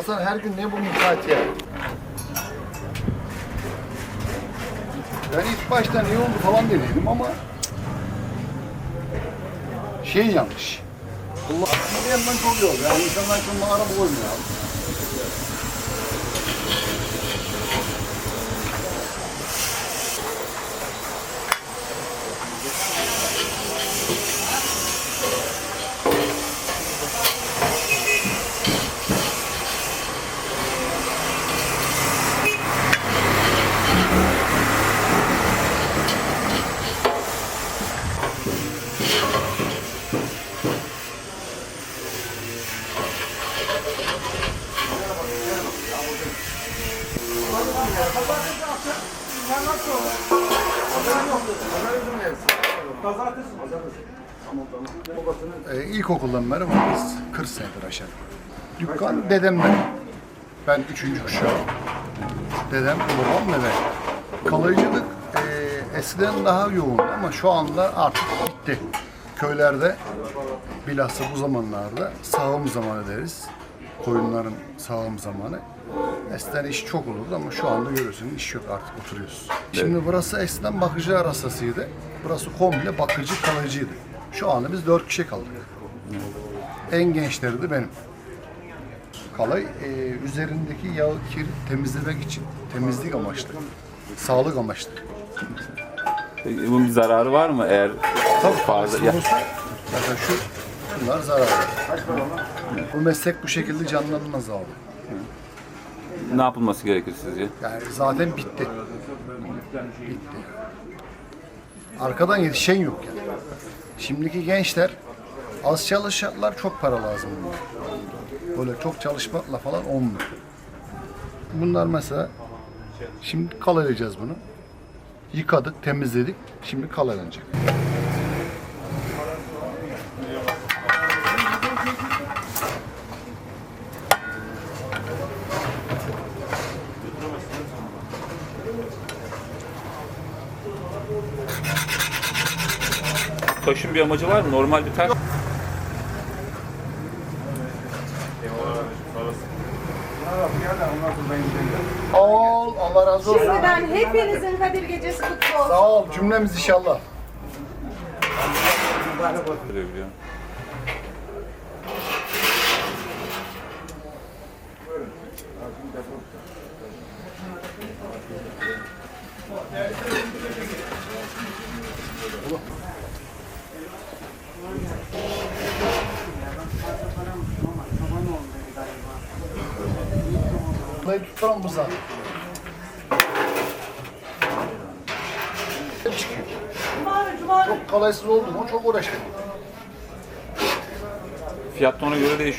Hasan her gün ne bu müsaat ya? Ben ilk başta niye oldu falan dediydim ama şey yanlış. Allah bir yandan çok oldu. Yani insanlar şunun araba koymuyor abi. Ee, ilkokuldan beri varız. 40 senedir aşağı. Dükkan dedemden. Ben üçüncü kuşağım. Dedem, babam ve ben. Kalaycılık e, eskiden daha yoğun ama şu anda artık bitti. Köylerde bilhassa bu zamanlarda sağım zamanı deriz. Koyunların sağım zamanı. Eskiden iş çok olurdu ama şu anda görüyorsun iş yok artık oturuyoruz. Şimdi burası eskiden bakıcı arasasıydı. Burası komple bakıcı kalıcıydı. Şu anda biz dört kişi kaldık. En gençleri de benim. Kalay e, üzerindeki yağ kiri temizlemek için temizlik amaçlı. Sağlık amaçlı. Peki bunun bir zararı var mı eğer fazla ya, mesela şu bunlar zararlı. Bu meslek bu şekilde canlanmaz abi. ne yapılması gerekir sizce? Yani zaten bitti. Bitti. Arkadan yetişen yok yani. Şimdiki gençler az çalışacaklar çok para lazım bunlar. Böyle çok çalışmakla falan olmuyor. Bunlar mesela şimdi kalalayacağız bunu. Yıkadık, temizledik. Şimdi kalalanacak. Taşın bir amacı var mı? Normal bir taş. Ol, Allah razı olsun. Şimdiden hepinizin Kadir Gecesi kutlu olsun. Sağ ol cümlemiz inşallah. Görebiliyor. Tutalım buza. Hep çıkıyor. Çok kalaysız oldu mu çok uğraştık. Fiyat ona göre değişiyor.